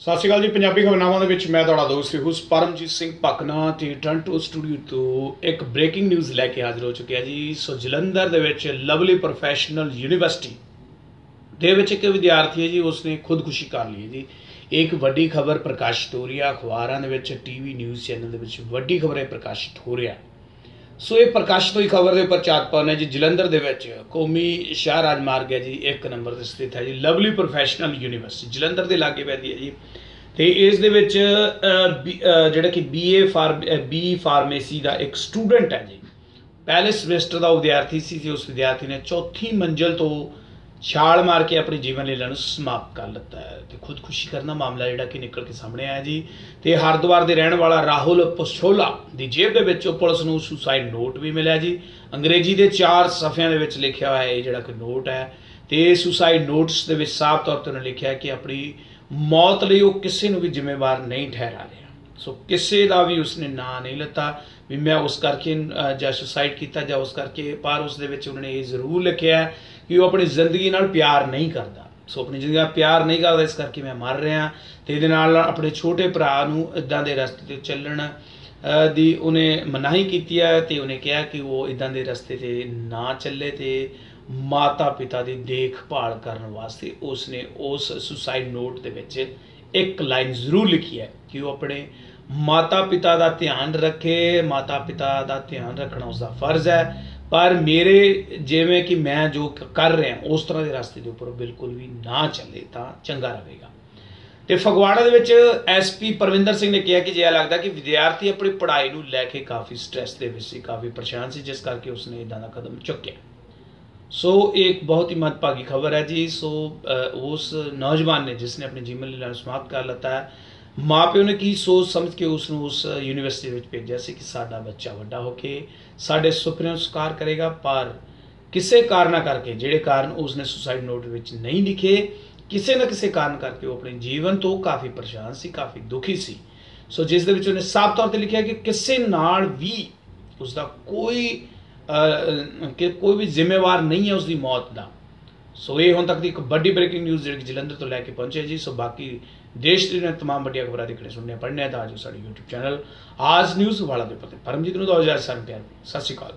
ਸਤਿ ਸ਼੍ਰੀ ਅਕਾਲ ਜੀ, ਪੰਜਾਬੀ ਖਬਰਨਾਮਾ ਦੇ ਵਿੱਚ ਮੈਂ ਤੁਹਾਡਾ ਦੋਸਤ ਰਿਹੂਸ ਪਰਮਜੀਤ ਸਿੰਘ ਪਕਨਾ ਤੇ ਟ੍ਰਾਂਟੋ ਸਟੂਡੀਓ ਤੋਂ ਇੱਕ ਬ੍ਰੇਕਿੰਗ ਨਿਊਜ਼ ਲੈ ਕੇ ਹਾਜ਼ਰ ਹੋ ਚੁੱਕਿਆ ਜੀ। ਸੋ ਜਲੰਧਰ ਦੇ ਵਿੱਚ ਲਵਲੀ ਪ੍ਰੋਫੈਸ਼ਨਲ ਯੂਨੀਵਰਸਿਟੀ ਦੇ ਵਿੱਚ ਇੱਕ ਵਿਦਿਆਰਥੀ ਹੈ ਜੀ, ਉਸਨੇ ਖੁਦਕੁਸ਼ੀ ਕਰ ਲਈ ਹੈ ਜੀ। ਇੱਕ ਵੱਡੀ ਖਬਰ ਪ੍ਰਕਾਸ਼ਿਤ ਹੋ ਰਹੀ ਹੈ, ਅਖਬਾਰਾਂ ਦੇ ਵਿੱਚ ਟੀਵੀ ਨਿਊਜ਼ ਚੈਨਲ ਦੇ ਵਿੱਚ ਵੱਡੀ ਖਬਰ ਹੈ ਪ੍ਰਕਾਸ਼ਿਤ ਹੋ ਰਿਹਾ ਸੋ ਇਹ ਪ੍ਰਕਾਸ਼ਿਤ ਹੋਈ ਖਬਰ ਦੇ ਉੱਪਰ ਚਾਤ ਪਾਉਣਾ ਜੀ, ਜਲੰਧਰ ਦੇ ਵਿੱਚ ਕੌਮੀ ਸ਼ਾਹ ਰਾਜ ਮਾਰਗ ਹੈ ਜੀ, ਇੱਕ ਨੰਬਰ ਤੇ ਸਥਿਤ ਹੈ ਜੀ, ਲਵਲੀ ਪ੍ਰੋਫੈਸ਼ਨਲ ਯੂਨੀਵਰਸਿਟੀ, ਜਲੰਧਰ ਦੇ ਲਾਗੇ ਪੈਂਦੀ ਹੈ ਜੀ। ਤੇ ਇਸ ਦੇ ਵਿੱਚ ਬੀ- ਜਿਹੜਾ ਕਿ ਬੀਏ ਫਾਰਮ ਬੀ ਫਾਰਮੇਸੀ ਦਾ ਇੱਕ ਸਟੂਡੈਂਟ ਹੈ ਜੀ। ਪਹਿਲੇ ਸਮੈਸਟਰ ਦਾ ਉਹ ਵਿਦਿਆਰਥੀ ਸੀ ਤੇ ਉਸ ਵਿਦਿਆਰਥੀ ਨੇ ਚੌਥੀ ਮੰਜ਼ਲ ਤੋਂ ਛਾਲ ਮਾਰ ਕੇ ਆਪਣੀ ਜੀਵਨ ਲੀਲਾ ਨੂੰ ਸਮਾਪਤ ਕਰ ਲਿੱਤਾ ਹੈ ਤੇ ਖੁਦਕੁਸ਼ੀ ਕਰਨ ਦਾ ਮਾਮਲਾ ਜਿਹੜਾ ਕਿ ਨਿਕਲ ਕੇ ਸਾਹਮਣੇ ਆਇਆ ਜੀ। ਤੇ ਹਰਿਦੁਆਰ ਦੇ ਰਹਿਣ ਵਾਲਾ ਰਾਹੁਲ ਪਸੋਲਾ ਦੀ ਜੇਬ ਦੇ ਵਿੱਚੋਂ ਪੁਲਿਸ ਨੂੰ ਸੁਸਾਈਡ ਨੋਟ ਵੀ ਮਿਲਿਆ ਜੀ। ਅੰਗਰੇਜ਼ੀ ਦੇ ਚਾਰ ਸਫ਼ਿਆਂ ਦੇ ਵਿੱਚ ਲਿਖਿਆ ਹੋਇਆ ਇਹ ਜਿਹੜਾ ਕਿ ਨੋਟ ਹੈ ਤੇ ਸੁਸਾਈਡ ਨੋਟਸ ਦੇ ਵਿੱਚ ਸਾਫ਼ ਤੌਰ ਤੇ ਉਹਨੇ ਲਿਖਿਆ ਕਿ ਆਪਣੀ ਮੌਤ ਲਈ ਉਹ ਕਿਸੇ ਨੂੰ ਵੀ ਜ਼ਿੰਮੇਵਾਰ ਨਹੀਂ ਠਹਿਰਾ ਰਿਹਾ। ਸੋ ਕਿਸੇ ਦਾ ਵੀ ਉਸਨੇ ਨਾਂ ਨਹੀਂ ਲਿੱਤਾ, ਵੀ ਮੈਂ ਉਸ ਕਰਕੇ ਜਾਂ ਸੁਸਾਈਡ ਕੀਤਾ ਜਾਂ ਉਸ ਕਰਕੇ ਪਰ ਉਸ ਦੇ ਵਿੱਚ ਉਹਨਾਂ ਨੇ ਇਹ ਜ਼ਰੂਰ ਲਿਖਿਆ ਹੈ ਕਿ ਉਹ ਆਪਣੀ ਜ਼ਿੰਦਗੀ ਨਾਲ ਪਿਆਰ ਨਹੀਂ ਕਰਦਾ। ਸੋ ਆਪਣੀ ਜ਼ਿੰਦਗੀ ਨਾਲ ਪਿਆਰ ਨਹੀਂ ਕਰਦਾ, ਇਸ ਕਰਕੇ ਮੈਂ ਮਰ ਰਿਹਾ ਤੇ ਇਹਦੇ ਨਾਲ ਆਪਣੇ ਛੋਟੇ ਭਰਾ ਨੂੰ ਇਦਾਂ ਦੇ ਰਸਤੇ ਤੇ ਚੱਲਣ ਦੀ ਉਹਨੇ ਮਨਾਹੀ ਕੀਤੀ ਹੈ ਤੇ ਉਹਨੇ ਕਿਹਾ ਕਿ ਉਹ ਇਦਾਂ ਦੇ ਰਸਤੇ ਤੇ ਨਾ ਚੱਲੇ ਤੇ ਮਾਤਾ ਪਿਤਾ ਦੀ ਦੇਖਭਾਲ ਕਰਨ ਵਾਸਤੇ ਉਸਨੇ ਉਸ ਸੁਸਾਈਡ ਨੋਟ ਦੇ ਵਿੱਚ ਇੱਕ ਲਾਈਨ ਜ਼ਰੂਰ ਲਿਖੀ ਹੈ ਕਿ ਉਹ ਆਪਣੇ ਮਾਤਾ ਪਿਤਾ ਦਾ ਧਿਆਨ ਰੱਖੇ ਮਾਤਾ ਪਿਤਾ ਦਾ ਧਿਆਨ ਰੱਖਣਾ ਉਸਦਾ ਫਰਜ਼ ਹੈ। ਪਰ ਮੇਰੇ ਜਿਵੇਂ ਕਿ ਮੈਂ ਜੋ ਕਰ ਰਿਹਾ, ਉਸ ਤਰ੍ਹਾਂ ਦੇ ਰਸਤੇ ਦੇ ਉੱਪਰ ਉਹ ਬਿਲਕੁਲ ਵੀ ਨਾ ਚੱਲੇ ਤਾਂ ਚੰਗਾ ਰਹੇਗਾ। ਤੇ ਫਗਵਾੜਾ ਦੇ ਵਿੱਚ ਐਸਪੀ ਪਰਵਿੰਦਰ ਸਿੰਘ ਨੇ ਕਿਹਾ ਕਿ ਜੇ ਇਹ ਲੱਗਦਾ ਕਿ ਵਿਦਿਆਰਥੀ ਆਪਣੀ ਪੜ੍ਹਾਈ ਨੂੰ ਲੈ ਕੇ ਕਾਫੀ ਸਟ੍ਰੈਸ ਦੇ ਵਿੱਚ ਸੀ, ਕਾਫੀ ਪਰੇਸ਼ਾਨ ਸੀ, ਜਿਸ ਕਰਕੇ ਉਸਨੇ ਇਦਾਂ ਦਾ ਕਦਮ ਚੁੱਕਿਆ। ਸੋ, ਇਹ ਇੱਕ ਬਹੁਤ ਹੀ ਮਹੱਤਵਪੂਰਨ ਖਬਰ ਹੈ ਜੀ। ਸੋ ਉਸ ਨੌਜਵਾਨ ਨੇ ਜਿਸਨੇ ਆਪਣੇ ਜੀਵਨ ਲੀਲਾ ਨੂੰ ਸਮਾਪਤ ਕਰ ਲਿੱਤਾ ਹੈ ਮਾਪਿਓ ਨੇ ਕੀ ਸੋਚ ਸਮਝ ਕੇ ਉਸ ਨੂੰ ਉਸ ਯੂਨੀਵਰਸਿਟੀ ਵਿੱਚ ਭੇਜਿਆ ਸੀ ਕਿ ਸਾਡਾ ਬੱਚਾ ਵੱਡਾ ਹੋ ਕੇ ਸਾਡੇ ਸੁਪਨਿਆਂ ਨੂੰ ਸਾਕਾਰ ਕਰੇਗਾ, ਪਰ ਕਿਸੇ ਕਾਰਨਾ ਕਰਕੇ, ਜਿਹੜੇ ਕਾਰਨ ਉਸਨੇ ਸੁਸਾਈਡ ਨੋਟ ਵਿੱਚ ਨਹੀਂ ਲਿਖੇ, ਕਿਸੇ ਨਾ ਕਿਸੇ ਕਾਰਨ ਕਰਕੇ ਉਹ ਆਪਣੇ ਜੀਵਨ ਤੋਂ ਕਾਫੀ ਪਰੇਸ਼ਾਨ ਸੀ, ਕਾਫੀ ਦੁਖੀ ਸੀ। ਸੋ ਜਿਸ ਦੇ ਵਿੱਚ ਉਹਨੇ ਸਾਫ਼ ਤੌਰ ਤੇ ਲਿਖਿਆ ਕਿ ਕਿਸੇ ਨਾਲ ਵੀ ਉਸ ਦਾ ਕੋਈ ਕਿ ਕੋਈ ਵੀ ਜ਼ਿੰਮੇਵਾਰ ਨਹੀਂ ਹੈ ਉਸ ਦੀ ਮੌਤ ਦਾ। ਸੋ ਇਹ ਹੁਣ ਤੱਕ ਦੀ ਇੱਕ ਵੱਡੀ ਬ੍ਰੇਕਿੰਗ ਨਿਊਜ਼ ਜਿਹੜੀ ਜਲੰਧਰ ਤੋਂ ਲੈ ਕੇ ਪਹੁੰਚੇ ਜੀ। ਸੋ ਬਾਕੀ ਦੇਸ਼ ਦੇ ਨਾਲ ਤਮਾਮ ਵੱਡੀਆਂ ਖਬਰਾਂ ਦੇਖਣੇ ਸੁਣਨੇ ਪੜਨੇ ਤਾਂ ਆਜੋ ਸਾਡੇ YouTube ਚੈਨਲ ਆਜ ਨਿਊਜ਼ ਵਾਲਾ ਦੇ ਪਤੇ ਪਰਮਜੀਤ ਨੂੰ ਦੋ ਹਜ਼ਾਰ ਸਾਲ ਪਿਆਰ। ਸਤਿ ਸ਼੍ਰੀ ਅਕਾਲ।